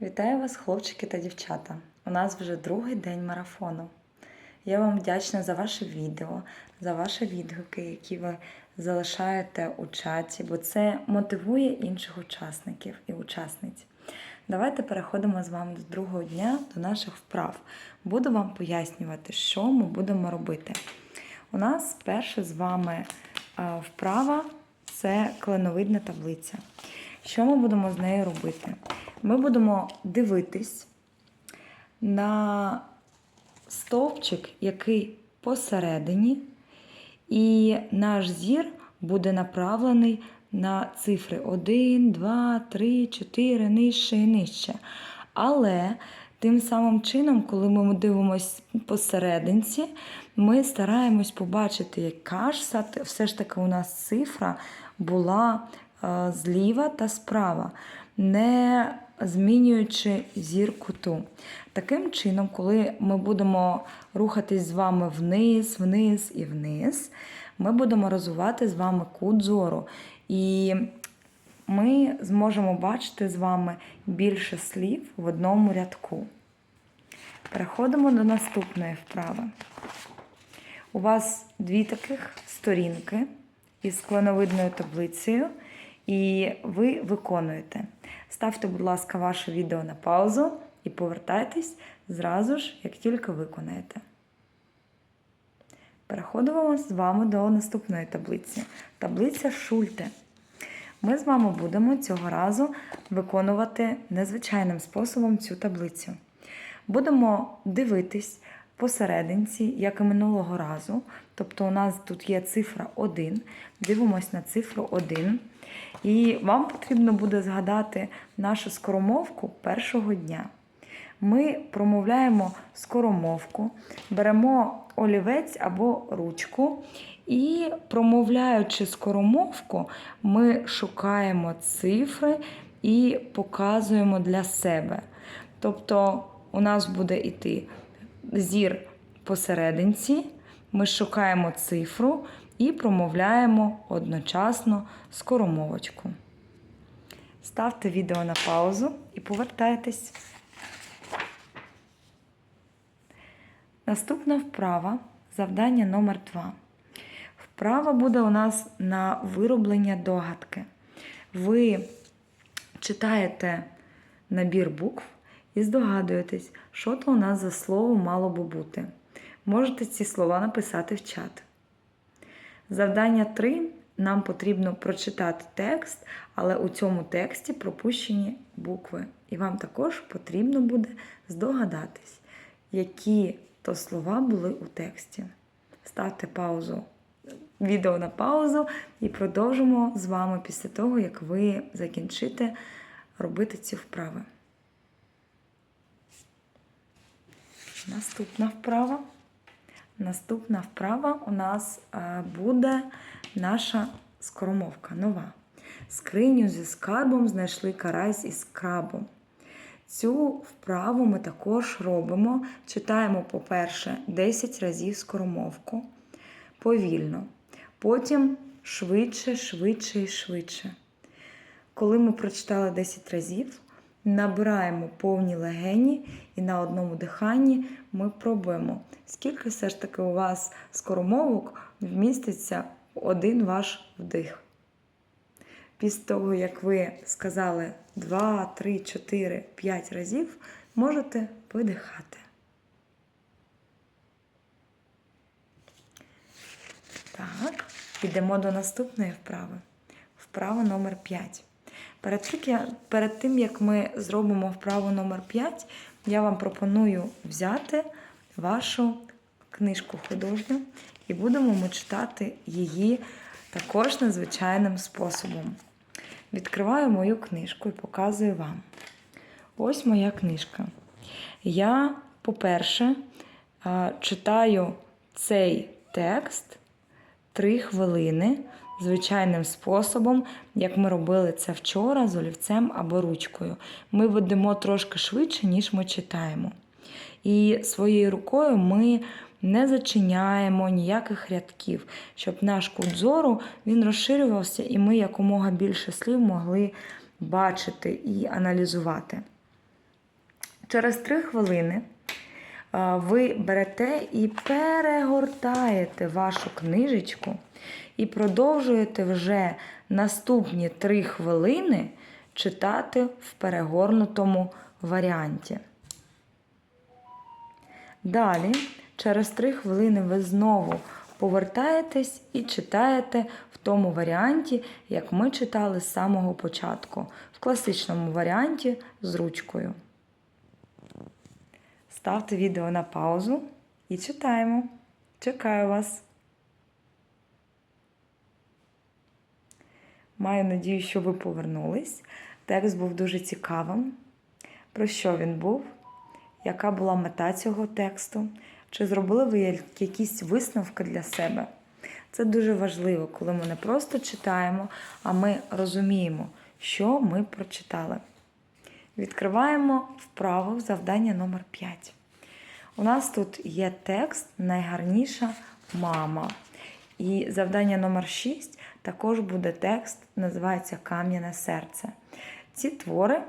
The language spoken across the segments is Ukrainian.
Вітаю вас, хлопчики та дівчата. У нас вже другий день марафону. Я вам вдячна за ваше відео, за ваші відгуки, які ви залишаєте у чаті, бо це мотивує інших учасників і учасниць. Давайте переходимо з вами до другого дня, до наших вправ. Буду вам пояснювати, що ми будемо робити. У нас перша з вами е, вправа це кленовидна таблиця. Що ми будемо з нею робити? Ми будемо дивитись на стовпчик, який посередині, і наш зір буде направлений на цифри 1, 2, 3, 4, нижче і нижче. Але тим самим чином, коли ми дивимося посерединці, ми стараємось побачити, яка ж все ж таки у нас цифра була зліва та справа, не змінюючи зір куту. Таким чином, коли ми будемо рухатись з вами вниз, вниз і вниз, ми будемо розвивати з вами кут зору. І ми зможемо бачити з вами більше слів в одному рядку. Переходимо до наступної вправи. У вас дві таких сторінки із кленовидною таблицею, і ви виконуєте. Ставте, будь ласка, ваше відео на паузу і повертайтесь зразу ж, як тільки виконаєте. Переходимо з вами до наступної таблиці. Таблиця Шульте. Ми з вами будемо цього разу виконувати незвичайним способом цю таблицю. Будемо дивитись посерединці, як і минулого разу. Тобто у нас тут є цифра 1. Дивимось на цифру 1. І вам потрібно буде згадати нашу скоромовку першого дня. Ми промовляємо скоромовку, беремо олівець або ручку, і, промовляючи скоромовку, ми шукаємо цифри і показуємо для себе. Тобто, у нас буде йти зір посерединці, ми шукаємо цифру і промовляємо одночасно скоромовочку. Ставте відео на паузу і повертайтесь. Наступна вправа завдання номер 2. Вправа буде у нас на вироблення догадки. Ви читаєте набір букв і здогадуєтесь, що то у нас за слово мало би бути. Можете ці слова написати в чат. Завдання 3. Нам потрібно прочитати текст, але у цьому тексті пропущені букви. І вам також потрібно буде здогадатись, які то слова були у тексті. Ставте паузу, відео на паузу і продовжимо з вами після того, як ви закінчите робити ці вправи. Наступна вправа. Наступна вправа у нас е, буде наша скоромовка нова. Скриню зі скарбом знайшли карась із крабом. Цю вправу ми також робимо. Читаємо, по-перше, 10 разів скоромовку повільно. Потім швидше, швидше і швидше. Коли ми прочитали 10 разів, набираємо повні легені і на одному диханні ми пробуємо, скільки все ж таки у вас скоромовок вміститься один ваш вдих. Після того, як ви сказали 2, 3, 4, 5 разів, можете видихати. Так, йдемо до наступної вправи. Вправа номер 5. Перед, тим, як ми зробимо вправу номер 5, я вам пропоную взяти вашу книжку художню і будемо ми читати її також незвичайним способом. Відкриваю мою книжку і показую вам. Ось моя книжка. Я, по-перше, читаю цей текст 3 хвилини звичайним способом, як ми робили це вчора з олівцем або ручкою. Ми ведемо трошки швидше, ніж ми читаємо. І своєю рукою ми не зачиняємо ніяких рядків, щоб наш кут зору він розширювався, і ми якомога більше слів могли бачити і аналізувати. Через 3 хвилини ви берете і перегортаєте вашу книжечку і продовжуєте вже наступні 3 хвилини читати в перегорнутому варіанті. Далі, через 3 хвилини ви знову повертаєтесь і читаєте в тому варіанті, як ми читали з самого початку, в класичному варіанті з ручкою. Ставте відео на паузу і читаємо. Чекаю вас. Маю надію, що ви повернулись. Текст був дуже цікавим. Про що він був? Яка була мета цього тексту? Чи зробили ви якісь висновки для себе? Це дуже важливо, коли ми не просто читаємо, а ми розуміємо, що ми прочитали. Відкриваємо вправо завдання номер 5. У нас тут є текст Найгарніша мама. І завдання номер 6 також буде текст, називається Кам'яне серце. Ці твори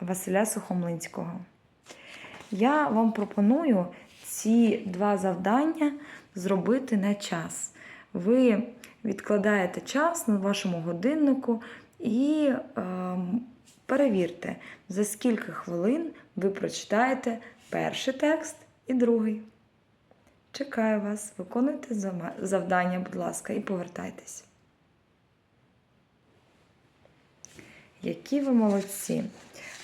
Василя Сухомлинського. Я вам пропоную ці два завдання зробити на час. Ви відкладаєте час на вашому годиннику і е, перевірте, за скільки хвилин ви прочитаєте перший текст і другий. Чекаю вас, виконуйте завдання, будь ласка, і повертайтесь. Які ви молодці!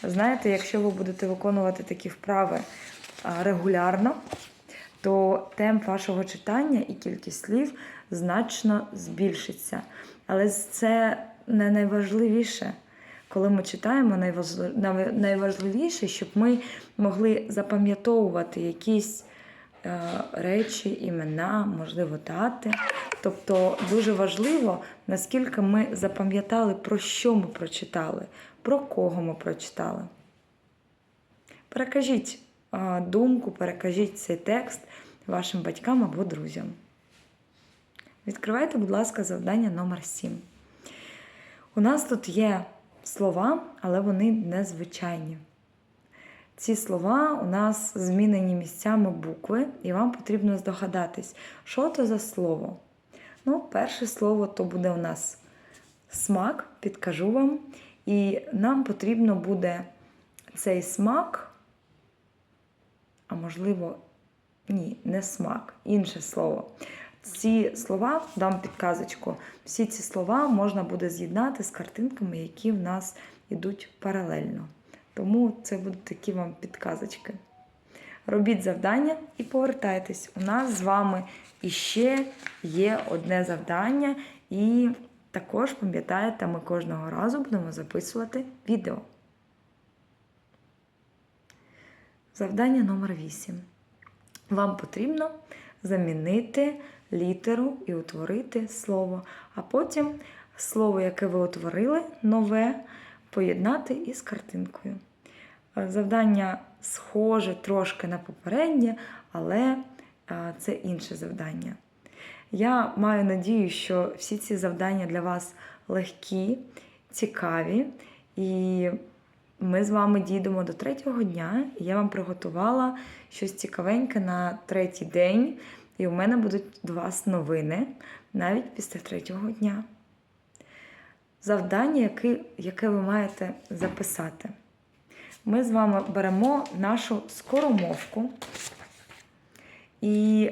Знаєте, якщо ви будете виконувати такі вправи регулярно, то темп вашого читання і кількість слів значно збільшиться. Але це не найважливіше. Коли ми читаємо, найважливіше, щоб ми могли запам'ятовувати якісь речі, імена, можливо, дати. Тобто дуже важливо, наскільки ми запам'ятали, про що ми прочитали, про кого ми прочитали. Перекажіть думку, перекажіть цей текст вашим батькам або друзям. Відкривайте, будь ласка, завдання номер 7. У нас тут є слова, але вони незвичайні. Ці слова у нас змінені місцями букви, і вам потрібно здогадатись, що це за слово. Ну, перше слово то буде у нас смак, підкажу вам. І нам потрібно буде цей смак, а можливо, ні, не смак, інше слово. Ці слова, дам підказочку, всі ці слова можна буде з'єднати з картинками, які в нас йдуть паралельно. Тому це будуть такі вам підказочки. Робіть завдання і повертайтесь. У нас з вами іще є одне завдання, і також, пам'ятаєте, ми кожного разу будемо записувати відео. Завдання номер 8. Вам потрібно замінити літеру і утворити слово, а потім слово, яке ви утворили, нове, поєднати із картинкою. Завдання схоже трошки на попереднє, але це інше завдання. Я маю надію, що всі ці завдання для вас легкі, цікаві, і ми з вами дійдемо до третього дня. Я вам приготувала щось цікавеньке на третій день, і у мене будуть до вас новини навіть після третього дня. Завдання, яке, яке ви маєте записати. Ми з вами беремо нашу скоромовку і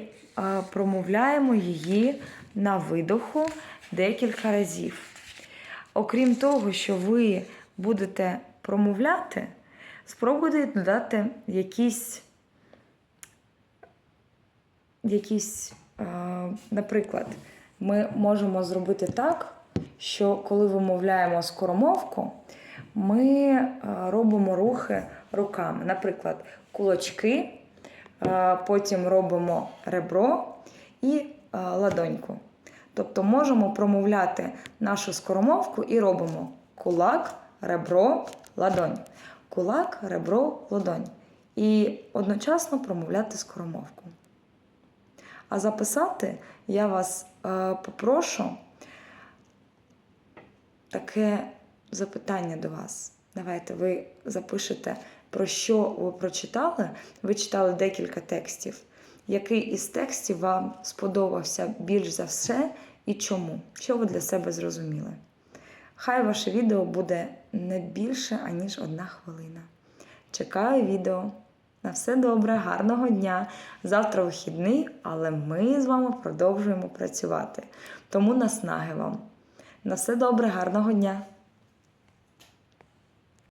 промовляємо її на видоху декілька разів. Окрім того, що ви будете промовляти, спробуйте додати якісь, якісь, наприклад, ми можемо зробити так, що коли вимовляємо скоромовку, ми робимо рухи руками. Наприклад, кулачки. Потім робимо ребро і ладоньку. Тобто можемо промовляти нашу скоромовку і робимо кулак, ребро, ладонь. Кулак, ребро, ладонь. І одночасно промовляти скоромовку. А записати я вас попрошу таке запитання до вас. Давайте ви запишете, про що ви прочитали. Ви читали декілька текстів. Який із текстів вам сподобався більш за все і чому? Що ви для себе зрозуміли? Хай ваше відео буде не більше, аніж одна хвилина. Чекаю відео. На все добре, гарного дня. Завтра вихідний, але ми з вами продовжуємо працювати. Тому наснаги вам. На все добре, гарного дня!